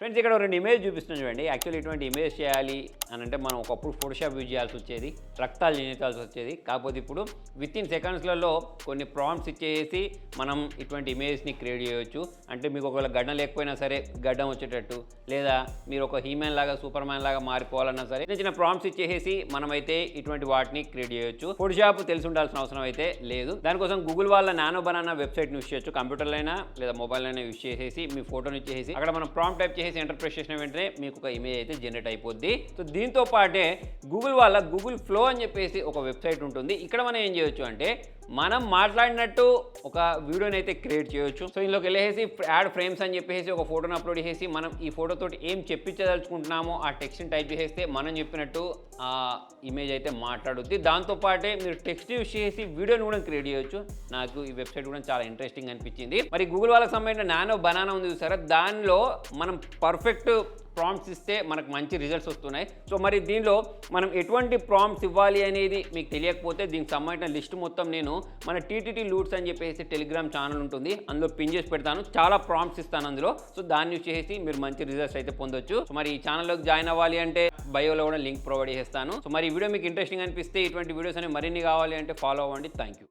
Friends ఇక్కడ రెండు image చూపిస్తున్నాను చూడండి. యాక్చువల్లీ ఇటువంటి ఇమేజ్ చేయాలి అని అంటే మనం ఒకప్పుడు ఫోటోషాప్ యూజ్ చేయాల్సి వచ్చేది రక్తాలు చేయించాల్సి వచ్చేది. కాకపోతే ఇప్పుడు విత్ ఇన్ సెకండ్స్లలో కొన్ని ప్రాంప్ట్స్ ఇచ్చేసి మనం ఇటువంటి ఇమేజ్ని క్రియేట్ చేయవచ్చు అంటే మీకు ఒకవేళ గడ్డం లేకపోయినా సరే గడ్డం వచ్చేటట్టు. లేదా మీరు ఒక హీమెన్ లాగా సూపర్ మ్యాన్ లాగా మారిపోవాలన్నా సరే చిన్న చిన్న ప్రాంప్ట్స్ ఇచ్చేసి మనమైతే ఇటువంటి వాటిని క్రియేట్ చేయొచ్చు. ఫోటోషాప్ తెలిసి ఉండాల్సిన అవసరం అయితే లేదు. దానికోసం గూగుల్ వాళ్ళ నానో బనానా వెబ్సైట్ని యూజ్ చేయొచ్చు. కంప్యూటర్లైనా లేదా మొబైల్ అయినా యూజ్ చేసేసి మీ ఫోటోని ఇచ్చేసి అక్కడ మనం ప్రాంప్ట్ టైప్ చేసి ఎంటర్ ఎంటర్ప్రెస్ చేసిన వెంటనే మీకు ఒక ఇమేజ్ అయితే జనరేట్ అయిపోద్ది. సో దీంతో పాటే గూగుల్ వాళ్ళ గూగుల్ ఫ్లో అని చెప్పేసి ఒక వెబ్సైట్ ఉంటుంది. ఇక్కడ మనం ఏం చేయొచ్చు అంటే మనం మాట్లాడినట్టు ఒక వీడియోని అయితే క్రియేట్ చేయొచ్చు. సో ఇందులోకి వెళ్ళేసి యాడ్ ఫ్రేమ్స్ అని చెప్పేసి ఒక ఫోటోని అప్లోడ్ చేసి మనం ఈ ఫోటోతోటి ఏం చెప్పించదలుచుకుంటున్నామో ఆ టెక్స్ట్ని టైప్ చేసేస్తే మనం చెప్పినట్టు ఆ ఇమేజ్ అయితే మాట్లాడుద్ది. దాంతోపాటే మీరు టెక్స్ట్ యూస్ చేసి వీడియోని కూడా క్రియేట్ చేయొచ్చు. నాకు ఈ వెబ్సైట్ కూడా చాలా ఇంట్రెస్టింగ్ అనిపించింది. మరి గూగుల్ వాళ్ళకి సంబంధించిన నానో బనానా ఉంది చూసారా? దానిలో మనం పర్ఫెక్ట్ ప్రాంప్ట్స్ ఇస్తే మనకు మంచి రిజల్ట్స్ వస్తున్నాయి. సో మరి దీనిలో మనం ఎటువంటి ప్రాంప్ట్స్ ఇవ్వాలి అనేది మీకు తెలియకపోతే దీనికి సంబంధించిన లిస్ట్ మొత్తం నేను మన టీటీటీ లూట్స్ అని చెప్పేసి టెలిగ్రామ్ ఛానల్ ఉంటుంది. అందులో పిన్ చేసి పెడతాను. చాలా ప్రాంప్ట్స్ ఇస్తాను అందులో. సో దాన్ని యూజ్ చేసి మీరు మంచి రిజల్ట్స్ అయితే పొందొచ్చు. సో మరి ఈ ఛానల్లోకి జాయిన్ అవ్వాలి అంటే బయోలో కూడా లింక్ ప్రొవైడ్ చేస్తాను. సో మరి ఈ వీడియో మీకు ఇంట్రెస్టింగ్ అనిపిస్తే ఇటువంటి వీడియోస్ అనేవి మరిన్ని కావాలి అంటే ఫాలో అవ్వండి. Thank you.